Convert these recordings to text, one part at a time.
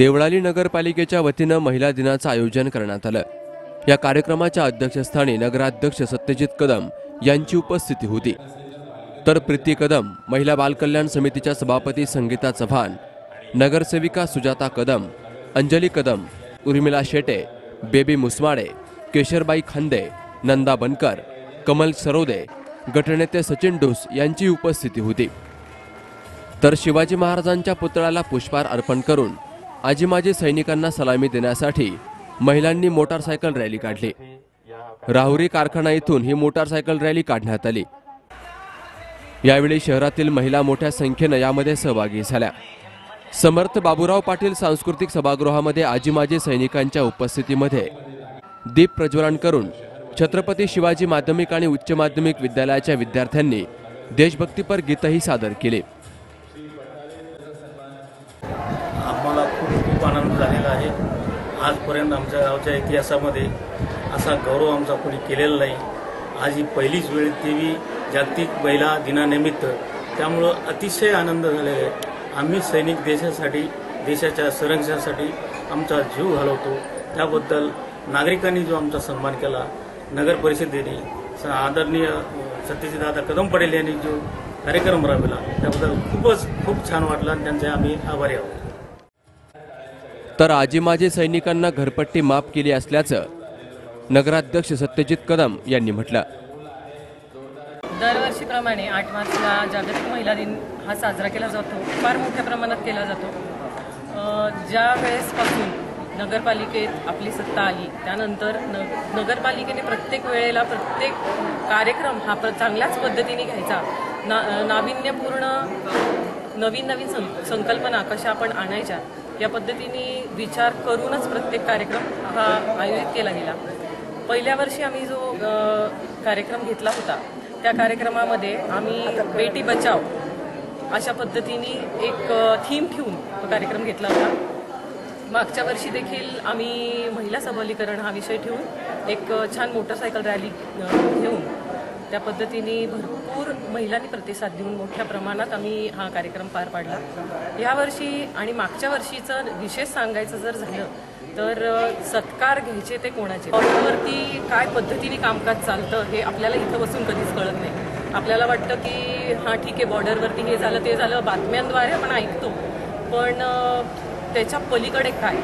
देवळाली नगरपालिकेच्या वतीनं महिला दिनाचं आयोजन करण्यात आलं. या कार्यक्रमाच्या अध्यक्षस्थानी नगराध्यक्ष सत्यजित कदम यांची उपस्थिती होती. तर प्रीती कदम महिला बालकल्याण समितीच्या सभापती संगीता चव्हाण नगरसेविका सुजाता कदम अंजली कदम उर्मिला शेटे बेबी मुसमाडे केशरबाई खांदे नंदा बनकर कमल सरोदे गटनेते सचिन डोस यांची उपस्थिती होती. तर शिवाजी महाराजांच्या पुतळ्याला पुष्पहार अर्पण करून आजीमाजी सैनिकांना सलामी देण्यासाठी महिलांनी मोटारसायकल रॅली काढली. राहुरी कारखाना येथून ही मोटारसायकल रॅली काढण्यात आली. यावेळी शहरातील महिला मोठ्या संख्येनं यामध्ये सहभागी झाल्या. समर्थ बाबूराव पाटील सांस्कृतिक सभागृहामध्ये आजीमाजी सैनिकांच्या उपस्थितीमध्ये दीप प्रज्वलन करून छत्रपती शिवाजी माध्यमिक आणि उच्च माध्यमिक विद्यालयाच्या विद्यार्थ्यांनी देशभक्तीपर गीतही सादर केले आम्हाला खूप खूप आनंद झालेला आहे आजपर्यंत आमच्या गावच्या इतिहासामध्ये असा गौरव आमचा कोणी केलेला नाही. आज ही पहिलीच वेळ देवी जागतिक महिला दिनानिमित्त. त्यामुळं अतिशय आनंद झालेला आहे. आम्ही सैनिक देशासाठी देशाच्या संरक्षणासाठी आमचा जीव घालवतो. त्याबद्दल नागरिकांनी जो आमचा सन्मान केला नगर परिषदेने स- आदरणीय सत्यजितदादा कदम पटेल यांनी जो कार्यक्रम राबविला त्याबद्दल खूपच खूप छान वाटलं आणि त्यांचे आम्ही आभारी आहोत. तर आजी माजी सैनिकांना घरपट्टी माफ केली असल्याचं नगराध्यक्ष सत्यजित कदम यांनी म्हटलं. दरवर्षीप्रमाणे आठ मार्चला जागतिक महिला दिन हा साजरा केला जातो. फार मोठ्या प्रमाणात केला जातो. ज्या वेळेसपासून नगरपालिकेत आपली सत्ता आली त्यानंतर न नगरपालिकेने प्रत्येक वेळेला प्रत्येक कार्यक्रम हा प्र चांगल्याच पद्धतीने घ्यायचा. ना नाविन्यपूर्ण नवीन नवीन सं संकल्पना कशा आपण आणायच्या या पद्धतीने विचार करूनच प्रत्येक कार्यक्रम हा आयोजित केला गेला. पहिल्या वर्षी आम्ही जो कार्यक्रम घेतला होता त्या कार्यक्रमामध्ये आम्ही बेटी बचाव अशा पद्धतीने एक थीम ठेवून तो कार्यक्रम घेतला होता. मागच्या वर्षी देखील आम्ही महिला सबलीकरण हा विषय ठेवून एक छान मोटरसायकल रॅली घेऊन त्या पद्धतीने भरपूर महिलांनी प्रतिसाद देऊन मोठ्या प्रमाणात आम्ही हा कार्यक्रम पार पाडला. यावर्षी आणि मागच्या वर्षीचं विशेष सांगायचं जर झालं तर सत्कार घ्यायचे ते कोणाचे? ऑर्डरवरती काय पद्धतीने कामकाज चालतं हे आपल्याला इथं बसून कधीच कळत नाही. आपल्याला वाटतं की हां ठीक आहे बॉर्डरवरती हे झालं ते झालं बातम्यांद्वारे आपण ऐकतो. पण त्याच्या पलीकडे काय?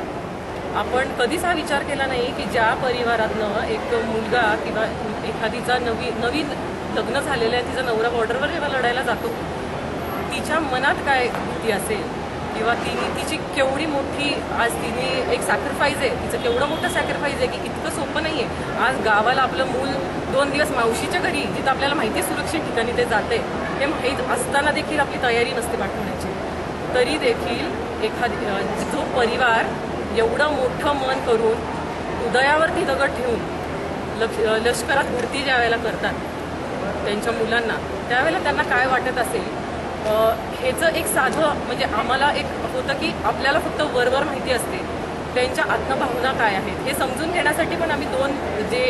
आपण कधीच हा विचार केला नाही की ज्या परिवारातनं एक मुलगा किंवा एखादीचा नवी नवीन लग्न झालेलं आहे तिचा नवरा बॉर्डरवर जेव्हा लढायला जातो तिच्या मनात काय भीती असेल? किंवा तिने तिची केवढी मोठी आज तिने एक सॅक्रिफाईस आहे तिचं केवढं मोठं सॅक्रिफाईस आहे की इतकं सोपं नाही आहे आज गावाला आपलं मूल दोन दिवस मावशीच्या घरी जिथं आपल्याला माहिती सुरक्षित ठिकाणी ते जाते हे माहीत असताना देखील आपली तयारी नसते पाठवण्याची तरी देखील एखादी जो परिवार एवढं मोठं मन करून उदयावरती दगड ठेवून लक्ष लष्करात भरती ज्या वेळेला करतात त्यांच्या मुलांना त्यावेळेला त्यांना काय वाटत असेल? ह्याचं एक साधं म्हणजे आम्हाला एक होतं की आपल्याला फक्त वरवर माहिती असते. त्यांच्या आत्मभावना काय आहेत हे समजून घेण्यासाठी पण आम्ही दोन जे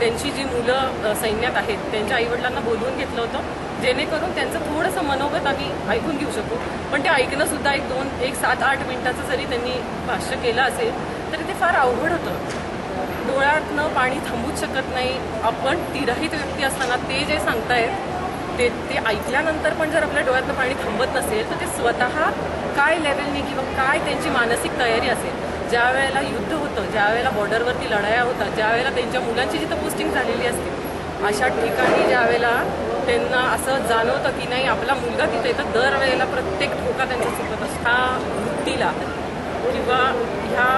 त्यांची जी मुलं सैन्यात आहेत त्यांच्या आईवडिलांना बोलवून घेतलं होतं जेणेकरून त्यांचं थोडंसं मनोगत आम्ही ऐकून घेऊ शकू. पण ते ऐकणं सुद्धा एक दोन एक सात आठ मिनिटाचं जरी त्यांनी भाष्य केलं असेल तरी ते फार अवघड होतं. डोळ्यातनं पाणी थांबूच शकत नाही. आपण तिराहित व्यक्ती असताना ते जे सांगतायत ते ते ऐकल्यानंतर पण जर आपल्या डोळ्यातनं पाणी थांबत नसेल तर ते स्वतः काय लेवलने किंवा काय त्यांची मानसिक तयारी असेल ज्या वेळेला युद्ध होतं ज्या वेळेला बॉर्डरवरती लढाया होतात ज्या वेळेला त्यांच्या मुलांची जिथं पोस्टिंग झालेली असते अशा ठिकाणी ज्या वेळेला त्यांना असं जाणवतं की नाही आपला मुलगा तिथे येतं दरवेळेला प्रत्येक ठोका त्यांच्यासोबत असतो. ह्या वृत्तीला किंवा ह्या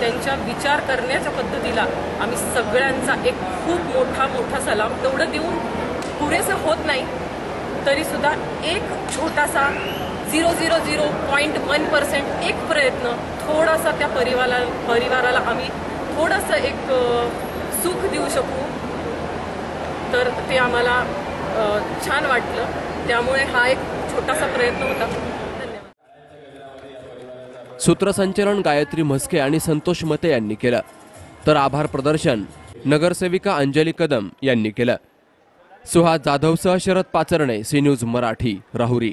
त्यांच्या विचार करण्याच्या पद्धतीला आम्ही सगळ्यांचा एक खूप मोठा मोठा सलाम तेवढं देऊन पुरेसं होत नाही तरीसुद्धा एक छोटासा zero zero zero point one percent एक प्रयत्न थोडासा त्या परिवाराला परिवाराला आम्ही थोडंसं एक सुख देऊ शकू. तर ते आम्हाला छान वाटलं. त्यामुळे हा एक छोटासा प्रयत्न होता. धन्यवाद. सूत्रसंचलन गायत्री म्हस्के आणि संतोष मते यांनी केलं. तर आभार प्रदर्शन नगरसेविका अंजली कदम यांनी केलं. सुहास जाधवसह शरद पाचरणे सी न्यूज मराठी राहुरी.